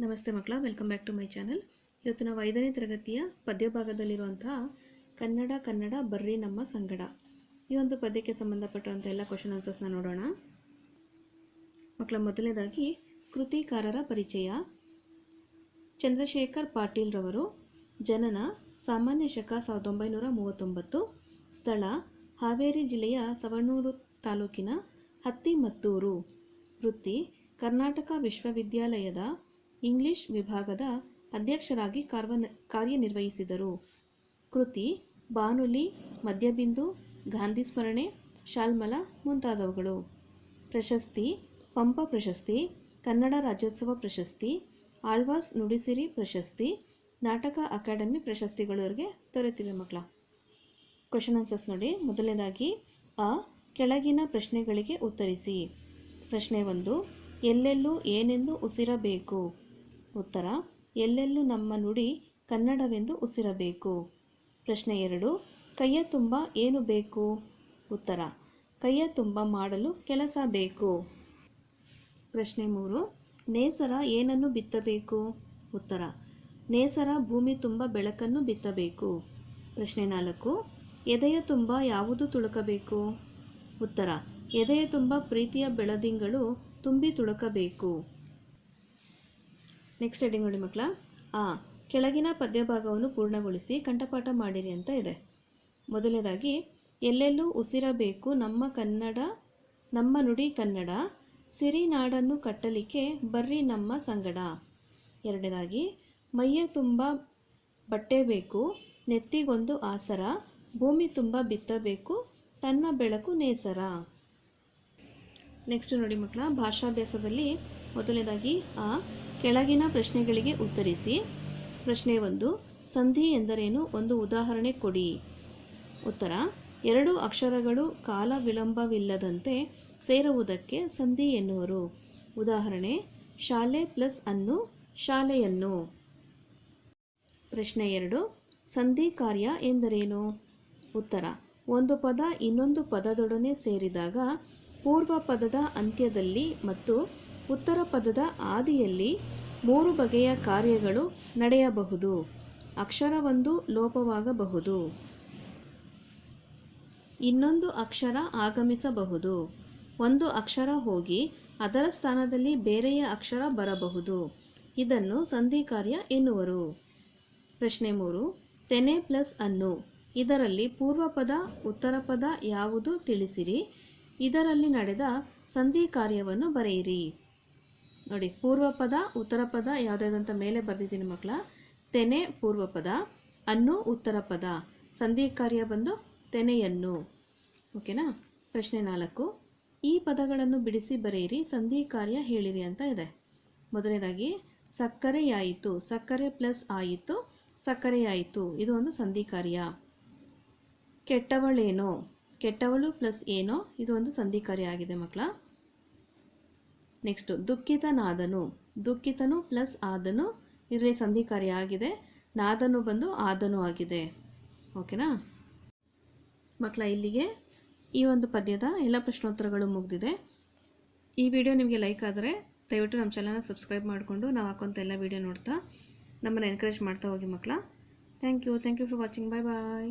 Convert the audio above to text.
ನಮಸ್ತೆ ಮಕ್ಕಳ welcome back to my channel ಇವತ್ತು ನಾವು ಐದನೇ ತರಗತಿಯ ಪದ್ಯಭಾಗದಲ್ಲಿರುವಂತಹ ಕನ್ನಡ ಕನ್ನಡ, ಬರ್ರಿ ನಮ್ಮ ಸಂಗಡ. ಈ ಒಂದು ಪದ್ಯಕ್ಕೆ ಸಂಬಂಧಪಟ್ಟಂಥ ಎಲ್ಲ ಕ್ವಶನ್ ಆನ್ಸರ್ಸ್ನ ನೋಡೋಣ. ಮಕ್ಕಳ, ಮೊದಲನೇದಾಗಿ, ಕೃತಿಕಾರರ ಪರಿಚಯ. ಚಂದ್ರಶೇಖರ್ ಪಾಟೀಲ್ ರವರು ಜನನ ಸಾಮಾನ್ಯ ಶಕ ಸಾವಿರದ ಒಂಬೈನೂರ ಮೂವತ್ತೊಂಬತ್ತು, ಸ್ಥಳ ಹಾವೇರಿ ಜಿಲ್ಲೆಯ ಸವಣೂರು ತಾಲೂಕಿನ ಹತ್ತಿಮತ್ತೂರು. ವೃತ್ತಿ, ಕರ್ನಾಟಕ ವಿಶ್ವವಿದ್ಯಾಲಯದ ಇಂಗ್ಲಿಷ್ ವಿಭಾಗದ ಅಧ್ಯಕ್ಷರಾಗಿ ಕಾರ್ವ ಕಾರ್ಯನಿರ್ವಹಿಸಿದರು. ಕೃತಿ, ಬಾನುಲಿ, ಮದ್ಯಬಿಂದು, ಗಾಂಧಿ ಸ್ಮರಣೆ, ಶಾಲ್ಮಲ ಮುಂತಾದವುಗಳು. ಪ್ರಶಸ್ತಿ, ಪಂಪ ಪ್ರಶಸ್ತಿ, ಕನ್ನಡ ರಾಜ್ಯೋತ್ಸವ ಪ್ರಶಸ್ತಿ, ಆಳ್ವಾಸ್ ನುಡಿಸಿರಿ ಪ್ರಶಸ್ತಿ, ನಾಟಕ ಅಕಾಡೆಮಿ ಪ್ರಶಸ್ತಿಗಳು ಅವರಿಗೆ ದೊರೆತಿವೆ ಮಕ್ಕಳ ಕ್ವಶನ್ ಆನ್ಸರ್ಸ್ ನೋಡಿ. ಮೊದಲನೇದಾಗಿ ಅ ಕೆಳಗಿನ ಪ್ರಶ್ನೆಗಳಿಗೆ ಉತ್ತರಿಸಿ. ಪ್ರಶ್ನೆ ಒಂದು, ಎಲ್ಲೆಲ್ಲೂ ಏನೆಂದು ಉಸಿರಬೇಕು? ಉತ್ತರ, ಎಲ್ಲೆಲ್ಲೂ ನಮ್ಮ ನುಡಿ ಕನ್ನಡವೆಂದು ಉಸಿರಬೇಕು. ಪ್ರಶ್ನೆ ಎರಡು, ಕೈಯ ತುಂಬ ಏನು ಬೇಕು? ಉತ್ತರ, ಕೈಯ ತುಂಬ ಮಾಡಲು ಕೆಲಸ ಬೇಕು. ಪ್ರಶ್ನೆ ಮೂರು, ನೇಸರ ಏನನ್ನು ಬಿತ್ತಬೇಕು? ಉತ್ತರ, ನೇಸರ ಭೂಮಿ ತುಂಬ ಬೆಳಕನ್ನು ಬಿತ್ತಬೇಕು. ಪ್ರಶ್ನೆ ನಾಲ್ಕು, ಎದೆಯ ತುಂಬ ಯಾವುದು ತುಳುಕಬೇಕು? ಉತ್ತರ, ಎದೆಯ ತುಂಬ ಪ್ರೀತಿಯ ಬೆಳದಿಂಗಳು ತುಂಬಿ ತುಳುಕಬೇಕು. ನೆಕ್ಸ್ಟ್ ಹೆಡಿಂಗ್ ನೋಡಿ ಮಕ್ಕಳ. ಆ, ಕೆಳಗಿನ ಪದ್ಯಭಾಗವನ್ನು ಪೂರ್ಣಗೊಳಿಸಿ ಕಂಠಪಾಠ ಮಾಡಿರಿ ಅಂತ ಇದೆ. ಮೊದಲನೇದಾಗಿ, ಎಲ್ಲೆಲ್ಲೂ ಉಸಿರಬೇಕು ನಮ್ಮ ಕನ್ನಡ, ನಮ್ಮ ನುಡಿ ಕನ್ನಡ, ಸಿರಿ ನಾಡನ್ನು ಕಟ್ಟಲಿಕ್ಕೆ ಬರ್ರಿ ನಮ್ಮ ಸಂಗಡ. ಎರಡನೇದಾಗಿ, ಮೈಯ ತುಂಬ ಬಟ್ಟೆ ಬೇಕು, ನೆತ್ತಿಗೊಂದು ಆಸರ, ಭೂಮಿ ತುಂಬ ಬಿತ್ತಬೇಕು, ತನ್ನ ಬೆಳಕು ನೇಸರ. ನೆಕ್ಸ್ಟ್ ನೋಡಿ ಮಕ್ಕಳ, ಭಾಷಾಭ್ಯಾಸದಲ್ಲಿ ಮೊದಲನೇದಾಗಿ, ಆ ಕೆಳಗಿನ ಪ್ರಶ್ನೆಗಳಿಗೆ ಉತ್ತರಿಸಿ. ಪ್ರಶ್ನೆ ಒಂದು, ಸಂಧಿ ಎಂದರೇನು? ಒಂದು ಉದಾಹರಣೆ ಕೊಡಿ. ಉತ್ತರ, ಎರಡು ಅಕ್ಷರಗಳು ಕಾಲ ವಿಳಂಬವಿಲ್ಲದಂತೆ ಸೇರುವುದಕ್ಕೆ ಸಂಧಿ ಎನ್ನುವರು. ಉದಾಹರಣೆ, ಶಾಲೆ ಪ್ಲಸ್ ಅನ್ನು ಶಾಲೆಯನ್ನು. ಪ್ರಶ್ನೆ ಎರಡು, ಸಂಧಿ ಕಾರ್ಯ ಎಂದರೇನು? ಉತ್ತರ, ಒಂದು ಪದ ಇನ್ನೊಂದು ಪದದೊಡನೆ ಸೇರಿದಾಗ ಪೂರ್ವ ಪದದ ಅಂತ್ಯದಲ್ಲಿ ಮತ್ತು ಉತ್ತರ ಪದದ ಆದಿಯಲ್ಲಿ ಮೂರು ಬಗೆಯ ಕಾರ್ಯಗಳು ನಡೆಯಬಹುದು. ಅಕ್ಷರವೊಂದು ಲೋಪವಾಗಬಹುದು. ಇನ್ನೊಂದು ಅಕ್ಷರ ಆಗಮಿಸಬಹುದು. ಒಂದು ಅಕ್ಷರ ಹೋಗಿ ಅದರ ಸ್ಥಾನದಲ್ಲಿ ಬೇರೆಯ ಅಕ್ಷರ ಬರಬಹುದು. ಇದನ್ನು ಸಂಧಿ ಕಾರ್ಯ ಎನ್ನುವರು. ಪ್ರಶ್ನೆ ಮೂರು, ತೆನೆ ಪ್ಲಸ್ ಅನ್ನು. ಇದರಲ್ಲಿ ಪೂರ್ವ ಪದ, ಉತ್ತರ ಪದ ಯಾವುದು ತಿಳಿಸಿರಿ? ಇದರಲ್ಲಿ ನಡೆದ ಸಂಧಿ ಕಾರ್ಯವನ್ನು ಬರೆಯಿರಿ. ನೋಡಿ, ಪೂರ್ವ ಪದ, ಉತ್ತರ ಪದ ಯಾವುದ್ಯಾವುದಂತ ಮೇಲೆ ಬರೆದಿದ್ದೀನಿ ಮಕ್ಕಳ. ತೆನೆ ಪೂರ್ವ ಪದ, ಅನ್ನು ಉತ್ತರ ಪದ. ಸಂಧಿ ಕಾರ್ಯ ಬಂದು ತೆನೆಯನ್ನು. ಓಕೆನಾ? ಪ್ರಶ್ನೆ ನಾಲ್ಕು. ಈ ಪದಗಳನ್ನು ಬಿಡಿಸಿ ಬರೆಯಿರಿ, ಸಂಧಿ ಕಾರ್ಯ ಹೇಳಿರಿ ಅಂತ ಇದೆ. ಮೊದಲನೇದಾಗಿ, ಸಕ್ಕರೆಯಾಯಿತು. ಸಕ್ಕರೆ ಪ್ಲಸ್ ಆಯಿತು, ಸಕ್ಕರೆಯಾಯಿತು. ಇದು ಒಂದು ಸಂಧಿ ಕಾರ್ಯ. ಕೆಟ್ಟವಳೇನೋ, ಕೆಟ್ಟವಳು ಪ್ಲಸ್ ಏನೋ, ಇದು ಒಂದು ಸಂಧಿ ಕಾರ್ಯ ಆಗಿದೆ ಮಕ್ಕಳ. ನೆಕ್ಸ್ಟು ದುಃಖಿತನಾದನು. ದುಃಖಿತನು ಪ್ಲಸ್ ಆದನು ಇದರಲ್ಲಿ ಸಂಧಿ ಕಾರ್ಯ ಆಗಿದೆ. ನಾದನು ಬಂದು ಆದನು ಆಗಿದೆ. ಓಕೆನಾ ಮಕ್ಕಳ ಇಲ್ಲಿಗೆ ಈ ಒಂದು ಪದ್ಯದ ಎಲ್ಲ ಪ್ರಶ್ನೋತ್ತರಗಳು ಮುಗಿದಿದೆ. ಈ ವಿಡಿಯೋ ನಿಮಗೆ ಲೈಕ್ ಆದರೆ ದಯವಿಟ್ಟು ನಮ್ಮ ಚಾನಲ್ನ ಸಬ್ಸ್ಕ್ರೈಬ್ ಮಾಡಿಕೊಂಡು ನಾವು ಹಾಕೋಂಥ ಎಲ್ಲ ವಿಡಿಯೋ ನೋಡ್ತಾ ನಮ್ಮನ್ನು ಎನ್ಕರೇಜ್ ಮಾಡ್ತಾ ಹೋಗಿ ಮಕ್ಕಳ thank you thank you for watching bye bye